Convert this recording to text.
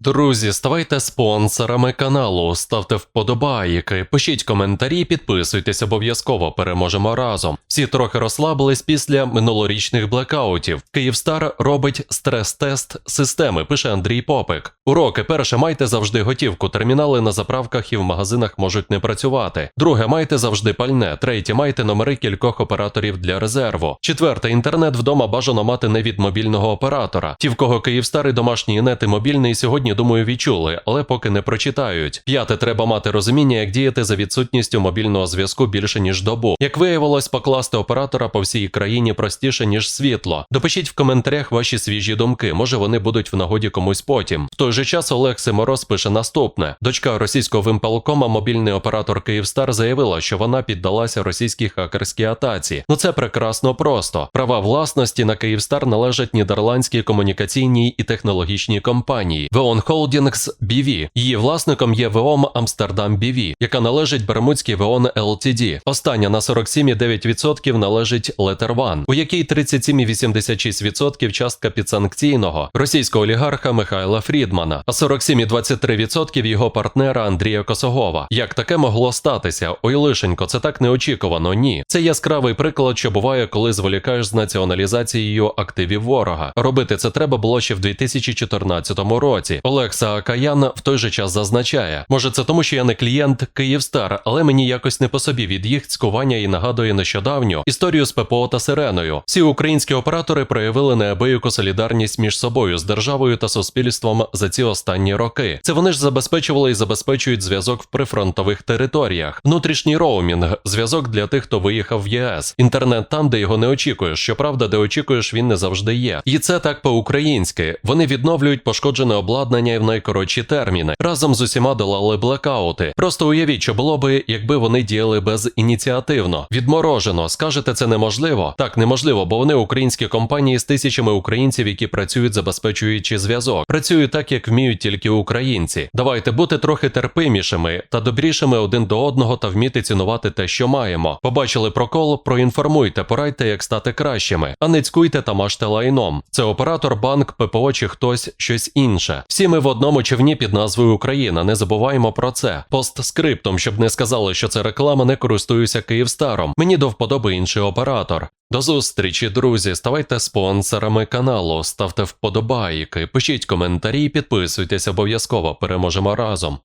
Друзі, ставайте спонсорами каналу, ставте вподобайки, пишіть коментарі, підписуйтесь обов'язково, переможемо разом. Всі трохи розслабились після минулорічних блекаутів. Київстар робить стрес-тест системи, пише Андрій Попик. Уроки: перше, майте завжди готівку. Термінали на заправках і в магазинах можуть не працювати. Друге, майте завжди пальне. Третє, майте номери кількох операторів для резерву. Четверте, інтернет вдома бажано мати не від мобільного оператора. Ті, в кого Київстар і інет і мобільний сьогодні, думаю, відчули, але поки не прочитають. П'яте, треба мати розуміння, як діяти за відсутністю мобільного зв'язку більше ніж добу. Як виявилось, покласти оператора по всій країні простіше ніж світло. Допишіть в коментарях ваші свіжі думки. Може вони будуть в нагоді комусь потім. В той же час Олег Симороз пише наступне: дочка російського вимпалкома, мобільний оператор Київстар, заявила, що вона піддалася російській хакерській атаці. Ну це прекрасно просто. Права власності на Київстар належать нідерландській комунікаційній і технологічній компанії VON Holdings BV. Її власником є VOM Amsterdam BV, яка належить Бермудській VON LTD. Остання на 47,9% належить Letter One, у якій 37,86% частка підсанкційного російського олігарха Михайла Фрідмана, а 47,23% його партнера Андрія Косогова. Як таке могло статися? Ой, лишенько, це так неочікувано. Ні. Це яскравий приклад, що буває, коли зволікаєш з націоналізацією активів ворога. Робити це треба було ще в 2014 році. Олег Саакаян в той же час зазначає: може, це тому, що я не клієнт Київстар, але мені якось не по собі від їх цькування і нагадує нещодавню історію з ППО та Сиреною. Всі українські оператори проявили неабияку солідарність між собою з державою та суспільством за ці останні роки. Це вони ж забезпечували і забезпечують зв'язок в прифронтових територіях, внутрішній роумінг, зв'язок для тих, хто виїхав в ЄС, інтернет там, де його не очікуєш. Щоправда, де очікуєш, він не завжди є. І це так по-українськи. Вони відновлюють пошкоджене обладнання і в найкоротші терміни. Разом з усіма долали блекаути. Просто уявіть, що було би, якби вони діяли безініціативно. Відморожено. Скажете, це неможливо? Так, неможливо, бо вони українські компанії з тисячами українців, які працюють, забезпечуючи зв'язок. Працюють так, як вміють тільки українці. Давайте бути трохи терпимішими та добрішими один до одного та вміти цінувати те, що маємо. Побачили прокол, проінформуйте, порадьте, як стати кращими, а не цькуйте та мажте лайном. Це оператор, банк, ППО чи хтось щось інше. Ми в одному човні під назвою Україна. Не забуваємо про це. Постскриптом, щоб не сказали, що це реклама, не користуюся Київстаром. Мені до вподоби інший оператор. До зустрічі, друзі. Ставайте спонсорами каналу, ставте вподобайки, пишіть коментарі, підписуйтесь обов'язково. Переможемо разом.